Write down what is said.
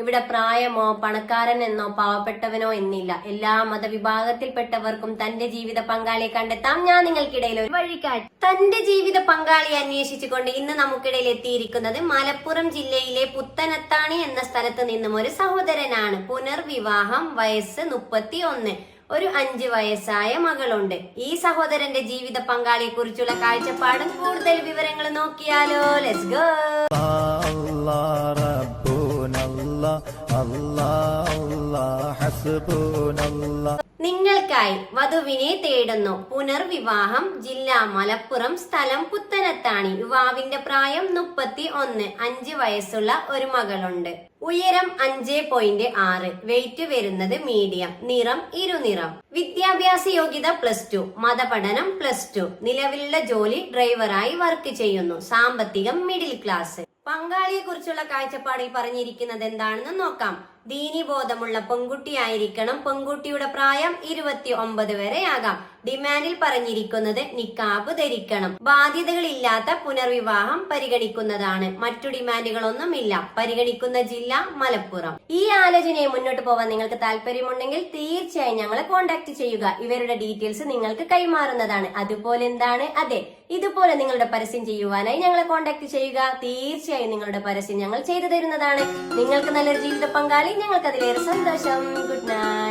ഇവിടെ പ്രായമോ പണക്കാരൻ എന്നോ പാവപ്പെട്ടവനോ എന്നില്ല. എല്ലാ മതവിഭാഗത്തിൽപ്പെട്ടവർക്കും തന്റെ ജീവിത പങ്കാളിയെ കണ്ടെത്താം. ഞാൻ നിങ്ങൾക്കിടയിൽ ഒരു വഴികാട്ടി. തന്റെ ജീവിത പങ്കാളിയെ അന്വേഷിച്ചുകൊണ്ട് ഇന്ന് നമുക്കിടയിൽ എത്തിയിരിക്കുന്നത് മലപ്പുറം ജില്ലയിലെ പുത്തനത്താണി എന്ന സ്ഥലത്ത് നിന്നും ഒരു സഹോദരനാണ്. പുനർവിവാഹം വയസ്സ് മുപ്പത്തി ഒന്ന് ഒരു അഞ്ച് വയസ്സായ മകളുണ്ട്. ഈ സഹോദരന്റെ ജീവിത പങ്കാളിയെ കുറിച്ചുള്ള കാഴ്ചപ്പാടും കൂടുതൽ വിവരങ്ങൾ നോക്കിയാലോ. ലെറ്റ്സ് ഗോ നിങ്ങൾക്കായി വധുവിനെ തേടുന്നു. പുനർവിവാഹം ജില്ല മലപ്പുറം സ്ഥലം പുത്തനത്താണി യുവാവിന്റെ പ്രായം മുപ്പത്തി ഒന്ന് അഞ്ച് വയസ്സുള്ള ഒരു മകളുണ്ട്. ഉയരം അഞ്ച് പോയിന്റ് ആറ് വെയിറ്റ് വരുന്നത് മീഡിയം നിറം ഇരുനിറം. വിദ്യാഭ്യാസ യോഗ്യത പ്ലസ് ടു മതപഠനം പ്ലസ് ടു നിലവിലുള്ള ജോലി ഡ്രൈവറായി വർക്ക് ചെയ്യുന്നു. സാമ്പത്തികം മിഡിൽ ക്ലാസ് പങ്കാളിയെ കുറിച്ചുള്ള കാഴ്ചപ്പാടിൽ പറഞ്ഞിരിക്കുന്നത് എന്താണെന്ന് നോക്കാം. ദീനിബോധമുള്ള പെൺകുട്ടിയായിരിക്കണം. പെൺകുട്ടിയുടെ പ്രായം ഇരുപത്തി ഒമ്പത് വരെ ആകാം ഡിമാൻഡിൽ പറഞ്ഞിരിക്കുന്നത് നിക്കാബ് ധരിക്കണം. ബാധ്യതകളില്ലാത്ത പുനർവിവാഹം പരിഗണിക്കുന്നതാണ്. മറ്റു ഡിമാൻഡുകളൊന്നുമില്ല. പരിഗണിക്കുന്ന ജില്ല മലപ്പുറം. ഈ ആലോചനയെ മുന്നോട്ട് പോവാൻ നിങ്ങൾക്ക് താല്പര്യമുണ്ടെങ്കിൽ തീർച്ചയായും ഞങ്ങളെ കോൺടാക്ട് ചെയ്യുക. ഇവരുടെ ഡീറ്റെയിൽസ് നിങ്ങൾക്ക് കൈമാറുന്നതാണ്. അതുപോലെ എന്താണ്? അതെ ഇതുപോലെ നിങ്ങളുടെ പരസ്യം ചെയ്യുവാനായി ഞങ്ങളെ കോൺടാക്ട് ചെയ്യുക. തീർച്ചയായും നിങ്ങളുടെ പരസ്യം ഞങ്ങൾ ചെയ്തു തരുന്നതാണ്. നിങ്ങൾക്ക് നല്ലൊരു ജീവിത പങ്കാളി ഞങ്ങൾക്ക് അതിലേറെ സന്തോഷം. Good night